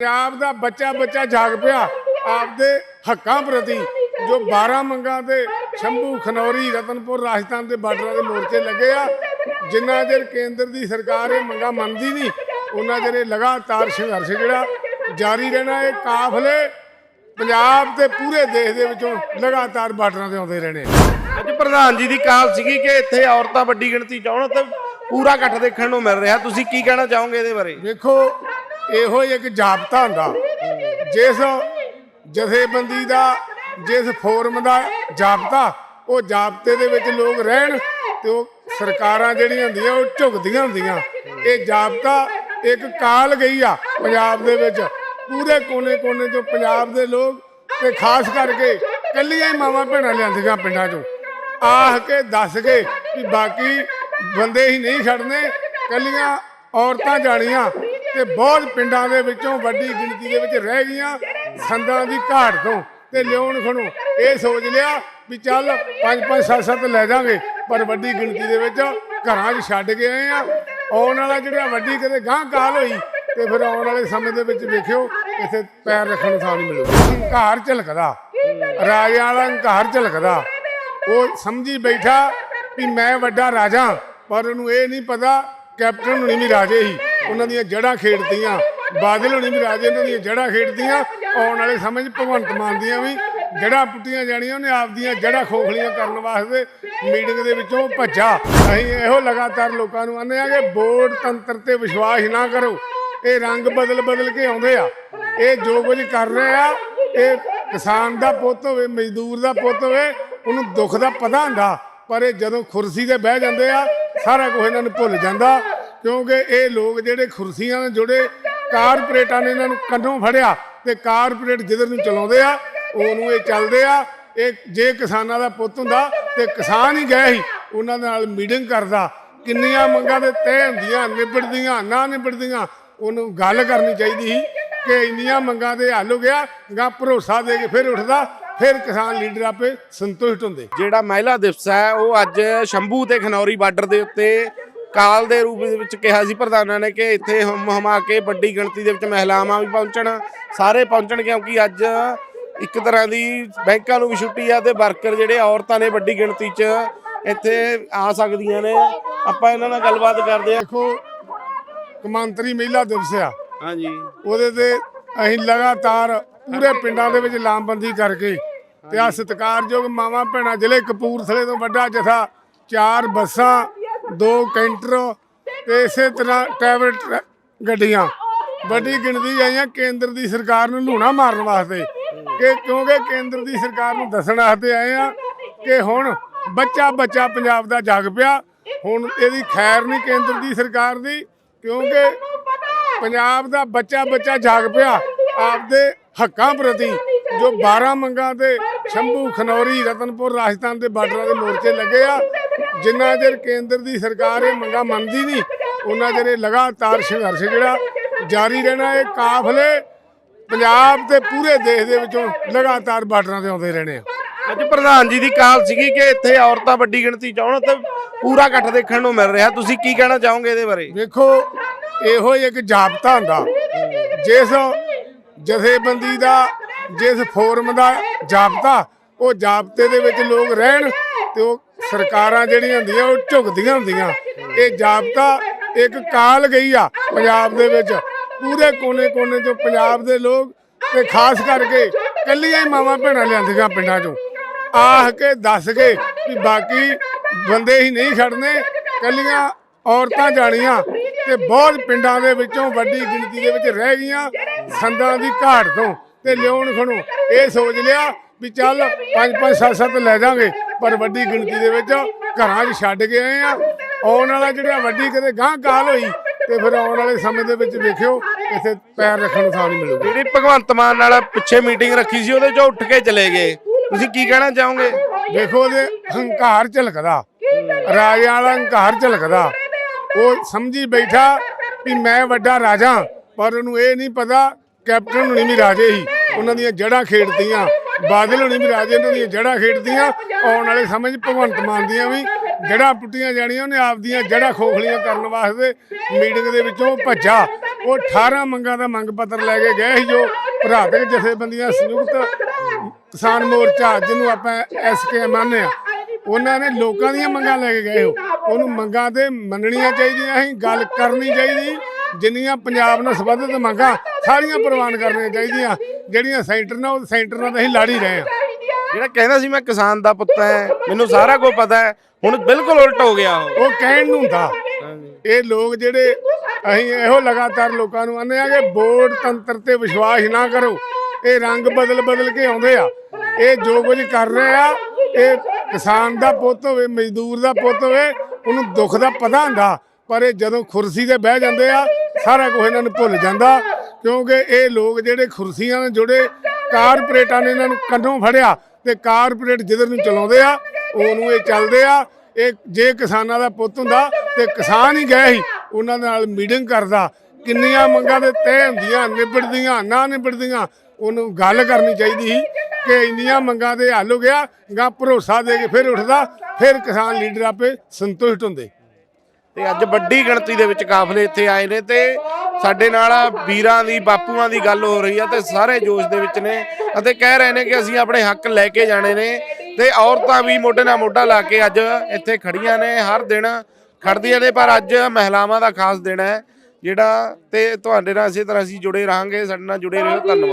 ਪੰਜਾਬ ਦਾ ਬੱਚਾ ਬੱਚਾ ਜਾਗ ਪਿਆ। ਆਪਦੇ ਹੱਕਾਂ ਪ੍ਰਤੀ ਜੋ 12 ਮੰਗਾਂ ਤੇ ਸ਼ੰਭੂ ਖਨੌਰੀ ਰਤਨਪੁਰ ਰਾਜਸਥਾਨ ਦੇ ਬਾਰਡਰਾਂ ਦੇ ਮੋਰਚੇ ਲੱਗੇ ਆ ਜਿੰਨਾ ਚਿਰ ਕੇਂਦਰ ਦੀ ਸਰਕਾਰ ਇਹ ਮੰਗਾਂ ਮੰਨਦੀ ਨਹੀਂ ਉਹਨਾਂ ਚਿਰ ਇਹ ਲਗਾਤਾਰ ਸੰਘਰਸ਼ ਜਿਹੜਾ ਜਾਰੀ ਰਹਿਣਾ ਇਹ ਕਾਫਲੇ ਪੰਜਾਬ ਤੇ ਪੂਰੇ ਦੇਸ਼ ਦੇ ਵਿੱਚੋਂ ਲਗਾਤਾਰ ਬਾਰਡਰਾਂ ਤੇ ਆਉਂਦੇ ਰਹਿਣੇ। ਅੱਜ ਪ੍ਰਧਾਨ ਜੀ ਦੀ ਕਾਲ ਸੀਗੀ ਕਿ ਇੱਥੇ ਔਰਤਾਂ ਵੱਡੀ ਗਿਣਤੀ 'ਚ ਆਉਣ ਤੇ ਪੂਰਾ ਇਕੱਠ ਦੇਖਣ ਨੂੰ ਮਿਲ ਰਿਹਾ। ਤੁਸੀਂ ਕੀ ਕਹਿਣਾ ਚਾਹੋਗੇ ਇਹਦੇ ਬਾਰੇ? ਵੇਖੋ ਇਹੋ ਹੀ ਇੱਕ ਜਾਬਤਾ ਹੁੰਦਾ। ਜਿਸ ਜਥੇਬੰਦੀ ਦਾ, ਜਿਸ ਫੋਰਮ ਦਾ ਜਾਬਤਾ ਉਹ ਜਾਬਤੇ ਦੇ ਵਿੱਚ ਲੋਕ ਰਹਿਣ ਤੇ ਉਹ ਸਰਕਾਰਾਂ ਜਿਹੜੀਆਂ ਹੁੰਦੀਆਂ, ਉਹ ਝੁਕਦੀਆਂ ਹੁੰਦੀਆਂ। ਇਹ ਜਾਬਤਾ ਇੱਕ ਕਾਲ ਗਈ ਆ ਪੰਜਾਬ ਦੇ ਵਿੱਚ। ਪੂਰੇ ਕੋਨੇ-ਕੋਨੇ ਤੋਂ ਪੰਜਾਬ ਦੇ ਲੋਕ ਤੇ ਖਾਸ ਕਰਕੇ ਕੱਲੀਆਂ ਹੀ ਮਾਵਾਂ ਭੈਣਾਂ ਲਿਆਂਦੀਆਂ ਪਿੰਡਾਂ ਚੋਂ। ਆਹ ਕੇ ਦੱਸ ਕੇ ਕਿ ਬਾਕੀ ਬੰਦੇ ਹੀ ਨਹੀਂ ਛੱਡਨੇ ਕੱਲੀਆਂ ਔਰਤਾਂ ਜਾਣੀਆਂ। ਤੇ ਬਹੁਤ ਪਿੰਡਾਂ ਦੇ ਵਿੱਚੋਂ ਵੱਡੀ ਗਿਣਤੀ ਦੇ ਵਿੱਚ ਰਹਿ ਗਈਆਂ ਸੰਦਾਂ ਦੀ ਘਾਟ ਤੋਂ। ਤੇ ਲਿਆਉਣ ਖਣੋ ਇਹ ਸੋਚ ਲਿਆ ਵੀ ਚੱਲ 5 5 7 7 ਲੈ ਜਾਾਂਗੇ, ਪਰ ਵੱਡੀ ਗਿਣਤੀ ਦੇ ਵਿੱਚ ਘਰਾਂ 'ਚ ਛੱਡ ਕੇ ਆਏ ਆ। ਆਉਣ ਵਾਲਾ ਜਿਹੜਾ ਵੱਡੀ ਕਦੇ ਗਾਂ ਕਾਲ ਹੋਈ, ਤੇ ਫਿਰ ਆਉਣ ਵਾਲੇ ਸਮੇਂ ਦੇ ਵਿੱਚ ਵੇਖਿਓ, ਇੱਥੇ ਪੈਰ ਰੱਖਣ ਨੂੰ ਥਾਂ ਨਹੀਂ ਮਿਲੂਗਾ। ਹੰਕਾਰ ਝਲਕਦਾ। ਰਾਜਿਆਂ ਵਾਲਾ ਹੰਕਾਰ ਝਲਕਦਾ। ਉਹ ਸਮਝੀ ਬੈਠਾ ਵੀ ਮੈਂ ਵੱਡਾ ਰਾਜਾ, ਪਰ ਉਹਨੂੰ ਇਹ ਨਹੀਂ ਪਤਾ, ਕੈਪਟਨ ਹੁਣੀ ਵੀ ਰਾਜੇ ਹੀ। ਉਹਨਾਂ ਦੀਆਂ ਜੜ੍ਹਾਂ ਖੇਡਦੀਆਂ। ਬਾਦਲ ਹੋਣੀ ਵੀ ਰਾਜੇ ਉਹਨਾਂ ਦੀਆਂ ਜੜ੍ਹਾਂ ਖੇਡਦੀਆਂ। ਆਉਣ ਵਾਲੇ ਸਮੇਂ 'ਚ ਭਗਵੰਤ ਮਾਨ ਦੀਆਂ ਵੀ ਜੜ੍ਹਾਂ ਪੁੱਟੀਆਂ ਜਾਣੀਆਂ, ਉਹਨੇ ਆਪਦੀਆਂ ਜੜ੍ਹਾਂ ਖੋਖਲੀਆਂ ਕਰਨ ਵਾਸਤੇ ਮੀਟਿੰਗ ਦੇ ਵਿੱਚੋਂ ਭੱਜਾ। ਅਸੀਂ ਇਹੋ ਲਗਾਤਾਰ ਲੋਕਾਂ ਨੂੰ ਆਨੇ ਆ ਕਿ ਵੋਟ ਤੰਤਰ ਤੇ ਵਿਸ਼ਵਾਸ ਨਾ ਕਰੋ। ਇਹ ਰੰਗ ਬਦਲ ਬਦਲ ਕੇ ਆਉਂਦੇ ਆ। ਇਹ ਜੋ ਕੁਝ ਕਰ ਰਹੇ ਆ, ਇਹ ਕਿਸਾਨ ਦਾ ਪੁੱਤ ਹੋਵੇ, ਮਜ਼ਦੂਰ ਦਾ ਪੁੱਤ ਹੋਵੇ, ਉਹਨੂੰ ਦੁੱਖ ਦਾ ਪਤਾ ਹੁੰਦਾ। ਪਰ ਇਹ ਜਦੋਂ ਕੁਰਸੀ ਤੇ ਬਹਿ ਜਾਂਦੇ ਆ, ਸਾਰਾ ਕੁਝ ਇਹਨਾਂ ਨੂੰ ਭੁੱਲ ਜਾਂਦਾ। ਕਿਉਂਕਿ ਇਹ ਲੋਕ ਜਿਹੜੇ ਕੁਰਸੀਆਂ ਨਾਲ ਜੁੜੇ ਕਾਰਪੋਰੇਟਾਂ ਨੇ ਇਹਨਾਂ ਨੂੰ ਕੰਨੋਂ ਫੜਿਆ ਤੇ ਕਾਰਪੋਰੇਟ ਜਿੱਧਰ ਨੂੰ ਚਲਾਉਂਦੇ ਆ, ਉਹਨੂੰ ਇਹ ਚੱਲਦੇ ਆ। ਇਹ ਜੇ ਕਿਸਾਨਾਂ ਦਾ ਪੁੱਤ ਹੁੰਦਾ ਤੇ ਕਿਸਾਨ ਹੀ ਗਏ ਸੀ, ਉਹਨਾਂ ਨਾਲ ਮੀਟਿੰਗ ਕਰਦਾ। ਕਿੰਨੀਆਂ ਮੰਗਾਂ ਦੇ ਤੈਅ ਹੁੰਦੀਆਂ, ਨਿਬੜਦੀਆਂ, ਨਾ ਨਿਬੜਦੀਆਂ, ਉਹਨੂੰ ਗੱਲ ਕਰਨੀ ਚਾਹੀਦੀ ਸੀ ਕਿ ਇੰਨੀਆਂ ਮੰਗਾਂ ਦੇ ਹੱਲ ਹੋ ਗਿਆ ਗਾ ਭਰੋਸਾ ਦੇ ਕੇ ਫਿਰ ਉੱਠਦਾ, ਫਿਰ ਕਿਸਾਨ ਲੀਡਰ ਆਪੇ ਸੰਤੁਸ਼ਟ ਹੁੰਦੇ। ਜਿਹੜਾ ਮਹਿਲਾ ਦਿਵਸ ਹੈ, ਉਹ ਅੱਜ ਸ਼ੰਭੂ ਤੇ ਖਨੌਰੀ ਬਾਰਡਰ ਦੇ ਉੱਤੇ ਕਾਲ ਦੇ ਰੂਪ ਦੇ ਵਿੱਚ ਕਿਹਾ ਸੀ ਪ੍ਰਧਾਨਾਂ ਨੇ ਕਿ ਇੱਥੇ ਹਮ ਹਮਾ ਕੇ ਵੱਡੀ ਗਿਣਤੀ ਦੇ ਵਿੱਚ ਮਹਿਲਾਵਾਂ ਵੀ ਪਹੁੰਚਣ ਸਾਰੇ ਪਹੁੰਚਣ ਕਿਉਂਕਿ ਅੱਜ ਇੱਕ ਤਰ੍ਹਾਂ ਦੀ ਬੈਂਕਾਂ ਨੂੰ ਵੀ ਛੁੱਟੀ ਆ ਤੇ ਵਰਕਰ ਜਿਹੜੇ ਔਰਤਾਂ ਨੇ ਵੱਡੀ ਗਿਣਤੀ 'ਚ ਇੱਥੇ ਆ ਸਕਦੀਆਂ ਨੇ। ਆਪਾਂ ਇਹਨਾਂ ਨਾਲ ਗੱਲਬਾਤ ਕਰਦੇ ਆ ਦੇਖੋ ਕਮਾਂਤਰੀ ਮਹਿਲਾ ਦਿਵਸ ਆ। ਹਾਂਜੀ। ਉਹਦੇ ਤੇ ਅਸੀਂ ਲਗਾਤਾਰ ਪੂਰੇ ਪਿੰਡਾਂ ਦੇ ਵਿੱਚ ਲਾਮਬੰਦੀ ਕਰਕੇ ਤੇ ਆ ਸਤਿਕਾਰਯੋਗ ਮਾਵਾਂ ਭੈਣਾਂ ਜ਼ਿਲ੍ਹੇ ਕਪੂਰਥਲੇ ਤੋਂ ਵੱਡਾ ਜਥਾ ਚਾਰ ਬੱਸਾਂ ਦੋ ਕੈਂਟਰ ਤੇ ਇਸੇ ਤਰ੍ਹਾਂ ਟਰੈਵਲ ਟਰੈ- ਗੱਡੀਆਂ। ਵੱਡੀ ਗਿਣਤੀ ਆਈਆਂ ਕੇਂਦਰ ਦੀ ਸਰਕਾਰ ਨੂੰ ਲੂਣਾ ਮਾਰਨ ਵਾਸਤੇ ਕਿ ਕਿਉਂਕਿ ਕੇਂਦਰ ਦੀ ਸਰਕਾਰ ਨੂੰ ਦੱਸਣ ਵਾਸਤੇ ਆਏ ਆ ਕਿ ਹੁਣ ਬੱਚਾ ਬੱਚਾ ਪੰਜਾਬ ਦਾ ਜਾਗ ਪਿਆ। ਹੁਣ ਇਹਦੀ ਖੈਰ ਨਹੀਂ ਕੇਂਦਰ ਦੀ ਸਰਕਾਰ ਦੀ, ਕਿਉਂਕਿ ਪੰਜਾਬ ਦਾ ਬੱਚਾ ਬੱਚਾ ਜਾਗ ਪਿਆ ਆਪਦੇ ਹੱਕਾਂ ਪ੍ਰਤੀ। ਜੋ 12 ਮੰਗਾਂ ਤੇ ਸ਼ੰਭੂ, ਖਨੌਰੀ, ਰਤਨਪੁਰ, ਰਾਜਸਥਾਨ ਦੇ ਬਾਰਡਰਾਂ ਦੇ ਮੋਰਚੇ ਲੱਗੇ ਆ ਜਿੰਨਾ ਚਿਰ ਕੇਂਦਰ ਦੀ ਸਰਕਾਰ ਇਹ ਮੰਗਾਂ ਮੰਨਦੀ ਨਹੀਂ ਉਹਨਾਂ ਚਿਰ ਇਹ ਲਗਾਤਾਰ ਸੰਘਰਸ਼ ਜਿਹੜਾ ਜਾਰੀ ਰਹਿਣਾ ਇਹ ਕਾਫਲੇ ਪੰਜਾਬ ਤੇ ਪੂਰੇ ਦੇਸ਼ ਦੇ ਵਿੱਚੋਂ ਲਗਾਤਾਰ ਬਾਰਡਰਾਂ ਤੇ ਆਉਂਦੇ ਰਹਿਣੇ ਆ। ਅੱਜ ਪ੍ਰਧਾਨ ਜੀ ਦੀ ਕਾਲ ਸੀਗੀ ਕਿ ਇੱਥੇ ਔਰਤਾਂ ਵੱਡੀ ਗਿਣਤੀ 'ਚ ਆਉਣ ਤੇ ਪੂਰਾ ਇਕੱਠ ਦੇਖਣ ਨੂੰ ਮਿਲ ਰਿਹਾ। ਤੁਸੀਂ ਕੀ ਕਹਿਣਾ ਚਾਹੋਗੇ ਇਹਦੇ ਬਾਰੇ? ਵੇਖੋ ਇਹੋ ਹੀ ਇੱਕ ਜਾਬਤਾ ਹੁੰਦਾ। ਜਿਸ ਜਥੇਬੰਦੀ ਦਾ ਜਿਸ ਫੋਰਮ ਦਾ ਜਾਬਤਾ ਉਹ ਜਾਬਤੇ ਦੇ ਵਿੱਚ ਲੋਕ ਰਹਿਣ ਤੇ ਉਹ ਸਰਕਾਰਾਂ ਜਿਹੜੀਆਂ ਹੁੰਦੀਆਂ ਉਹ ਝੁਕਦੀਆਂ ਹੁੰਦੀਆਂ। ਇਹ ਜਾਬਤਾ ਇੱਕ ਕਾਲ ਗਈ ਆ ਪੰਜਾਬ ਦੇ ਵਿੱਚ। ਪੂਰੇ ਕੋਨੇ-ਕੋਨੇ ਤੋਂ ਪੰਜਾਬ ਦੇ ਲੋਕ ਤੇ ਖਾਸ ਕਰਕੇ ਕੱਲੀਆਂ ਹੀ ਮਾਵਾਂ ਭੈਣਾਂ ਲਿਆਂਦੀਆਂ ਪਿੰਡਾਂ ਚੋਂ। ਆਹ ਕੇ ਦੱਸ ਕੇ ਕਿ ਬਾਕੀ ਬੰਦੇ ਹੀ ਨਹੀਂ ਛੱਡਨੇ ਕੱਲੀਆਂ ਔਰਤਾਂ ਜਾਣੀਆਂ ਤੇ ਬਹੁਤ ਪਿੰਡਾਂ ਦੇ ਵਿੱਚੋਂ ਵੱਡੀ ਗਿਣਤੀ ਦੇ ਵਿੱਚ ਰਹਿ ਗਈਆਂ ਸੰਦਾਂ ਦੀ ਘਾਟ ਤੋਂ। ਤੇ ਲਿਆਉਣ ਖਣੋ ਇਹ ਸੋਚ ਲਿਆ ਵੀ ਚੱਲ 5 5 7 7 ਲੈ ਜਾਾਂਗੇ। ਪਰ ਵੱਡੀ ਗਿਣਤੀ ਦੇ ਵਿੱਚ ਘਰਾਂ 'ਚ ਛੱਡ ਕੇ ਆਏ ਆ। ਆਉਣ ਵਾਲਾ ਜਿਹੜਾ ਵੱਡੀ ਕਿਤੇ ਗਾਂ ਕਾਲ ਹੋਈ ਤੇ ਫਿਰ ਆਉਣ ਵਾਲੇ ਸਮੇਂ ਦੇ ਵਿੱਚ ਵੇਖਿਓ ਇੱਥੇ ਪੈਰ ਰੱਖਣ ਨੂੰ ਥਾਂ ਨਹੀਂ ਮਿਲੂਗਾ। ਜਿਹੜੀ ਭਗਵੰਤ ਮਾਨ ਨਾਲ ਪਿੱਛੇ ਮੀਟਿੰਗ ਰੱਖੀ ਸੀ ਉਹਦੇ 'ਚੋਂ ਉੱਠ ਕੇ ਚਲੇ ਗਏ। ਤੁਸੀਂ ਕੀ ਕਹਿਣਾ ਚਾਹੋਗੇ? ਦੇਖੋ ਉਹਦੇ ਹੰਕਾਰ ਝਲਕਦਾ। ਰਾਜਿਆਂ ਵਾਲਾ ਹੰਕਾਰ ਝਲਕਦਾ। ਉਹ ਸਮਝੀ ਬੈਠਾ ਵੀ ਮੈਂ ਵੱਡਾ ਰਾਜਾ ਪਰ ਉਹਨੂੰ ਇਹ ਨਹੀਂ ਪਤਾ ਕੈਪਟਨ ਹੁਣੀ ਵੀ ਰਾਜੇ ਹੀ। ਉਹਨਾਂ ਦੀਆਂ ਜੜ੍ਹਾਂ ਖੇਡਦੀਆਂ ਬਾਦਲ ਹੋਣੀ ਵੀ ਰਾਜੇ ਉਹਨਾਂ ਦੀਆਂ ਜੜ੍ਹਾਂ ਖੇਡਦੀਆਂ, ਆਉਣ ਵਾਲੇ ਸਮੇਂ 'ਚ ਭਗਵੰਤ ਮਾਨ ਦੀਆਂ ਵੀ ਜੜ੍ਹਾਂ ਪੁੱਟੀਆਂ ਜਾਣੀਆਂ, ਉਹਨੇ ਆਪਦੀਆਂ ਜੜ੍ਹਾਂ ਖੋਖਲੀਆਂ ਕਰਨ ਵਾਸਤੇ ਮੀਟਿੰਗ ਦੇ ਵਿੱਚੋਂ ਭੱਜਾ। ਉਹ 18 ਮੰਗਾਂ ਦਾ ਮੰਗ ਪੱਤਰ ਲੈ ਕੇ ਗਏ ਸੀ ਜੋ ਭਰਾਤਕ ਜਥੇਬੰਦੀਆਂ ਸੰਯੁਕਤ ਕਿਸਾਨ ਮੋਰਚਾ, ਜਿਹਨੂੰ ਆਪਾਂ ਐਸਕੇ ਮੰਨਦੇ ਆ ਉਹਨਾਂ ਨੇ ਲੋਕਾਂ ਦੀਆਂ ਮੰਗਾਂ ਲੈ ਕੇ ਗਏ ਹੋ ਉਹਨੂੰ ਮੰਗਾਂ ਤੇ ਮੰਨਣੀਆਂ ਚਾਹੀਦੀਆਂ ਸੀ, ਗੱਲ ਕਰਨੀ ਚਾਹੀਦੀ। ਜਿੰਨੀਆਂ ਪੰਜਾਬ ਨਾਲ ਸੰਬੰਧਿਤ ਮੰਗਾਂ ਸਾਰੀਆਂ ਪ੍ਰਵਾਨ ਕਰਨੀਆਂ ਚਾਹੀਦੀਆਂ। ਜਿਹੜੀਆਂ ਸੈਂਟਰ ਨਾਲ ਉਹ ਸੈਂਟਰ ਨਾਲ ਤਾਂ ਅਸੀਂ ਲੜ ਹੀ ਰਹੇ ਹਾਂ। ਜਿਹੜਾ ਕਹਿੰਦਾ ਸੀ ਮੈਂ ਕਿਸਾਨ ਦਾ ਪੁੱਤ ਹੈ ਮੈਨੂੰ ਸਾਰਾ ਕੁਝ ਪਤਾ ਹੈ ਹੁਣ ਬਿਲਕੁਲ ਉਲਟ ਹੋ ਗਿਆ ਉਹ। ਉਹ ਕਹਿਣ ਨੂੰ ਹੁੰਦਾ। ਇਹ ਲੋਕ ਜਿਹੜੇ ਅਸੀਂ ਇਹੋ ਲਗਾਤਾਰ ਲੋਕਾਂ ਨੂੰ ਆਨੇ ਆ ਕਿ ਵੋਟ ਤੰਤਰ ਤੇ ਵਿਸ਼ਵਾਸ ਨਾ ਕਰੋ। ਇਹ ਰੰਗ ਬਦਲ ਬਦਲ ਕੇ ਆਉਂਦੇ ਆ। ਇਹ ਜੋ ਕੁਝ ਕਰ ਰਹੇ ਆ ਇਹ ਕਿਸਾਨ ਦਾ ਪੁੱਤ ਹੋਵੇ ਮਜ਼ਦੂਰ ਦਾ ਪੁੱਤ ਹੋਵੇ ਉਹਨੂੰ ਦੁੱਖ ਦਾ ਪਤਾ ਹੁੰਦਾ। ਪਰ ਇਹ ਜਦੋਂ ਕੁਰਸੀ ਤੇ ਬਹਿ ਜਾਂਦੇ ਆ ਸਾਰਾ ਕੁਝ ਇਹਨਾਂ ਨੂੰ ਭੁੱਲ ਜਾਂਦਾ, ਕਿਉਂਕਿ ਇਹ ਲੋਕ ਜਿਹੜੇ ਕੁਰਸੀਆਂ ਨਾਲ ਜੁੜੇ, ਕਾਰਪੋਰੇਟਾਂ ਨੇ ਇਹਨਾਂ ਨੂੰ ਕੰਨੋਂ ਫੜਿਆ ਤੇ ਕਾਰਪੋਰੇਟ ਜਿੱਧਰ ਨੂੰ ਚਲਾਉਂਦੇ ਆ, ਉਹਨੂੰ ਇਹ ਚੱਲਦੇ ਆ। ਇਹ ਜੇ ਕਿਸਾਨਾਂ ਦਾ ਪੁੱਤ ਹੁੰਦਾ ਤੇ ਕਿਸਾਨ ਹੀ ਗਏ ਸੀ, ਉਹਨਾਂ ਨਾਲ ਮੀਟਿੰਗ ਕਰਦਾ। ਕਿੰਨੀਆਂ ਮੰਗਾਂ ਦੇ ਤੈਅ ਹੁੰਦੀਆਂ, ਨਿਬੜਦੀਆਂ, ਨਾ ਨਿਬੜਦੀਆਂ, ਉਹਨੂੰ ਗੱਲ ਕਰਨੀ ਚਾਹੀਦੀ ਸੀ ਕਿ ਇੰਨੀਆਂ ਮੰਗਾਂ ਦੇ ਹੱਲ ਹੋ ਗਿਆ ਗਾ ਭਰੋਸਾ ਦੇ ਕੇ ਫਿਰ ਉੱਠਦਾ, ਫਿਰ ਕਿਸਾਨ ਲੀਡਰ ਆਪੇ ਸੰਤੁਸ਼ਟ ਹੁੰਦੇ। ਤੇ ਅੱਜ ਵੱਡੀ ਗਿਣਤੀ ਦੇ ਵਿੱਚ ਕਾਫਲੇ ਇੱਥੇ ਆਏ ਨੇ ਤੇ ਸਾਡੇ ਨਾਲ ਵੀਰਾਂ ਦੀ, ਬਾਪੂਆਂ ਦੀ ਗੱਲ ਹੋ ਰਹੀ ਆ ਤੇ ਸਾਰੇ ਜੋਸ਼ ਦੇ ਵਿੱਚ ਨੇ ਅਤੇ ਕਹਿ ਰਹੇ ਨੇ ਕਿ ਅਸੀਂ ਆਪਣੇ ਹੱਕ ਲੈ ਕੇ ਜਾਣੇ ਨੇ ਤੇ ਔਰਤਾਂ ਵੀ ਮੋਢੇ ਨਾਲ ਮੋਢਾ ਲਾ ਕੇ ਅੱਜ ਇੱਥੇ ਖੜੀਆਂ ਨੇ, ਹਰ ਦਿਨ ਖੜਦੀਆਂ ਨੇ, ਪਰ ਅੱਜ ਮਹਿਲਾਵਾਂ ਦਾ ਖਾਸ ਦਿਨ ਹੈ ਜਿਹੜਾ ਤੇ ਤੁਹਾਡੇ ਨਾਲ ਇਸੇ ਤਰ੍ਹਾਂ ਅਸੀਂ ਜੁੜੇ ਰਹਾਂਗੇ, ਸਾਡੇ ਨਾਲ ਜੁੜੇ ਰਹੋ, ਧੰਨਵਾਦ।